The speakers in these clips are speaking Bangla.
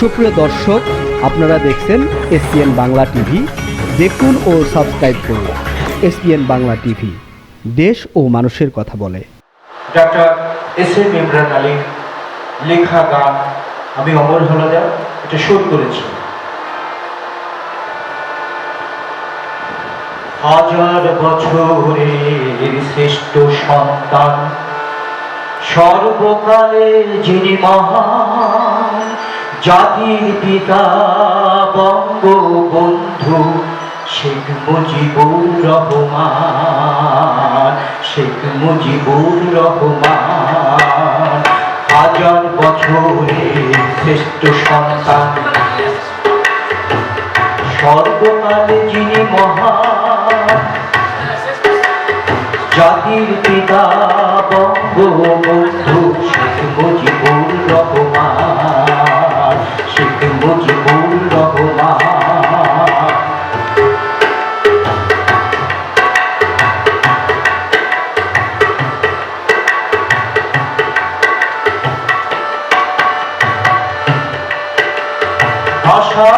সুপ্রিয় দর্শক, আপনারা দেখছেন এসপিএন বাংলা টিভি। দেখুন ও সাবস্ক্রাইব করুন এসপিএন বাংলা টিভি। দেশ ও মানুষের কথা বলে। ডক্টর এস এম ইমরান আলীর লেখা গান আমি অমর হলদার, এটা সুর করেছি। হাজার বছরের শ্রেষ্ঠ সন্তান সর্বকালে যিনি মহান জাতির পিতা বঙ্গবন্ধু শেখ মুজিবুর রহমান, শেখ মুজিবুর রহমান। হাজার বছরের শ্রেষ্ঠ সন্তান। সর্বকালে যিনি মহান, জাতির পিতা বঙ্গবন্ধু শেখ মুজিবুর রহমান।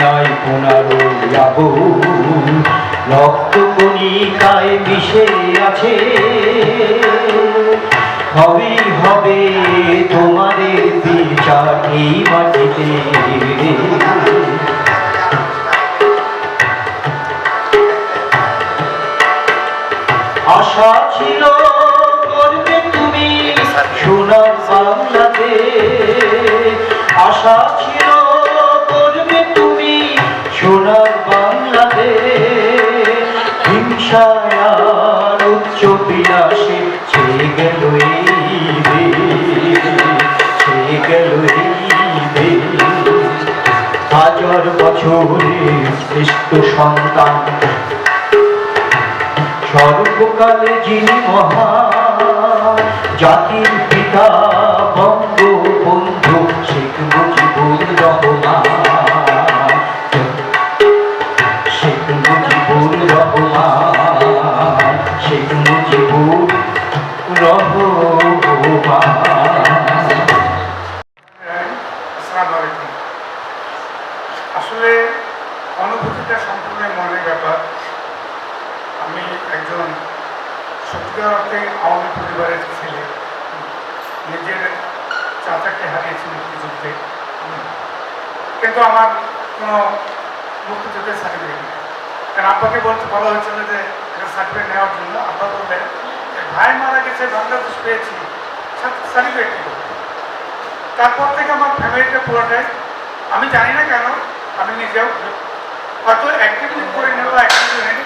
নাই পুনারো রক্ত কণিকায় বিষে আছে। হবে তোমাদের বিচার এই মাটিতে হাজার বছরের শ্রেষ্ঠ সন্তান সর্বকালে যিনি মহা জাতির পিতা একজন সত্যিকার অর্থে আওয়ামী পরিবারের ছেলে। নিজের চাচাকে হারিয়েছি মুক্তিযুদ্ধে কিন্তু আমার কোনো মুক্তিযুদ্ধের সার্টিফিকেট নেই। কারণ আব্বাকে বলতে বলা হয়েছিল যে একটা সার্টিফিকেট নেওয়ার জন্য। আব্বা বললেন ভাই মারা গেছে, বাংলাদেশ পেয়েছি। সার্টিফিকেট? তারপর থেকে আমার ফ্যামিলিটা পুরোটাই, আমি জানি না কেন, আমি নিজেও হয়তো অ্যাক্টিভিটি করে নেব অ্যাক্টিভিটি নেই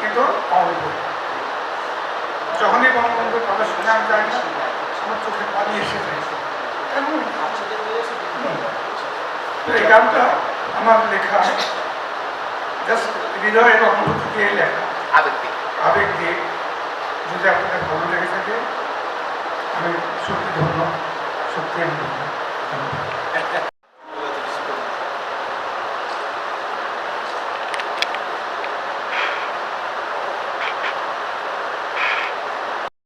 কিন্তু যখনই বঙ্গবন্ধুর কথা শুনে আমি না আমার চোখে পানি এসে যায়। এই গানটা আমার লেখা জাস্ট হৃদয়ের অনুভূতি দিয়ে লেখা। আবেগ দিয়ে। যদি আপনাদের ভালো লেগে থাকে আমি সত্যি ধন্য সত্যি আমি ধন্য। ধন্যবাদ